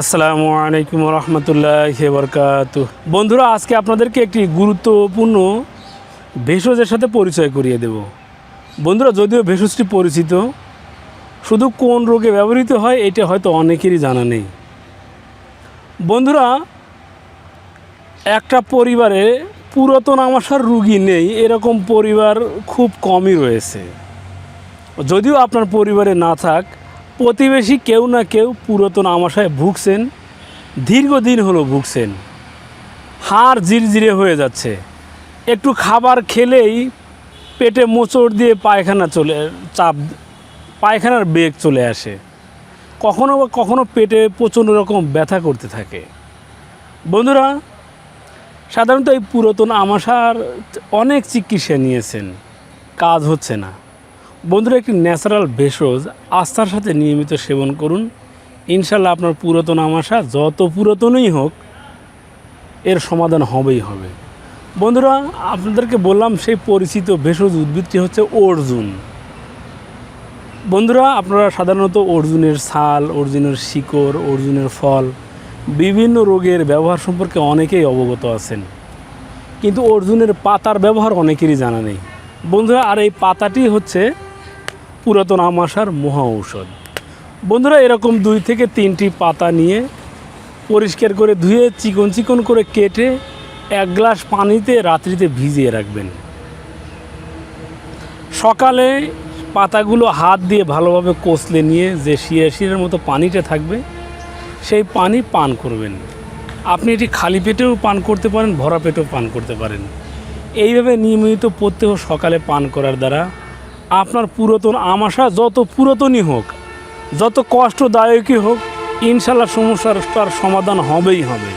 আসসালামু আলাইকুম রহমতুল্লাহ বরকাত বন্ধুরা, আজকে আপনাদেরকে একটি গুরুত্বপূর্ণ ভেষজের সাথে পরিচয় করিয়ে দেব। বন্ধুরা, যদিও ভেষজটি পরিচিত, শুধু কোন রোগে ব্যবহৃত হয় এটা হয়তো অনেকেরই জানা নেই। বন্ধুরা, একটা পরিবারে পুরাতন আমাশার রুগী নেই, এরকম পরিবার খুব কমই রয়েছে। যদিও আপনার পরিবারে না থাক প্রতিবেশী কেউ না কেউ পুরাতন আমাশায় ভুগছেন, দীর্ঘদিন হলো ভুগছেন। হাড় জিরজিরে হয়ে যাচ্ছে। একটু খাবার খেলেই পেটে মোচড় দিয়ে পায়খানা চলে, চাপ, পায়খানার বেগ চলে আসে। কখনো বা কখনো পেটে প্রচণ্ড রকম ব্যথা করতে থাকে। বন্ধুরা, সাধারণত এই পুরাতন আমাশার অনেক চিকিৎসা নিয়েছেন, কাজ হচ্ছে না। বন্ধুরা, একটি ন্যাচারাল ভেষজ আস্থার সাথে নিয়মিত সেবন করুন। ইনশাল্লাহ আপনার পুরাতন আমাশা যত পুরাতনই হোক, এর সমাধান হবেই হবে। বন্ধুরা, আপনাদেরকে বললাম, সেই পরিচিত ভেষজ উদ্ভিদটি হচ্ছে অর্জুন। বন্ধুরা, আপনারা সাধারণত অর্জুনের ছাল, অর্জুনের শিকড়, অর্জুনের ফল, বিভিন্ন রোগের ব্যবহার সম্পর্কে অনেকেই অবগত আছেন। কিন্তু অর্জুনের পাতার ব্যবহার অনেকেরই জানা নেই। বন্ধুরা, আর এই পাতাটি হচ্ছে পুরাতন আমাশার মহা ঔষধ। বন্ধুরা, এরকম দুই থেকে তিনটি পাতা নিয়ে পরিষ্কার করে ধুয়ে চিকন চিকন করে কেটে এক গ্লাস পানিতে রাত্রিতে ভিজিয়ে রাখবেন। সকালে পাতাগুলো হাত দিয়ে ভালোভাবে কষলে নিয়ে যে শিয়াশিরের মতো পানিটা থাকবে, সেই পানি পান করবেন। আপনি এটি খালি পেটেও পান করতে পারেন, ভরা পেটেও পান করতে পারেন। এইভাবে নিয়মিত প্রত্যেহ সকালে পান করার দ্বারা আপনার পুরাতন আমাশা যত পুরাতনই হোক, যত কষ্টদায়কই হোক, ইনশাল্লাহ সমস্যার তার সমাধান হবেই হবে।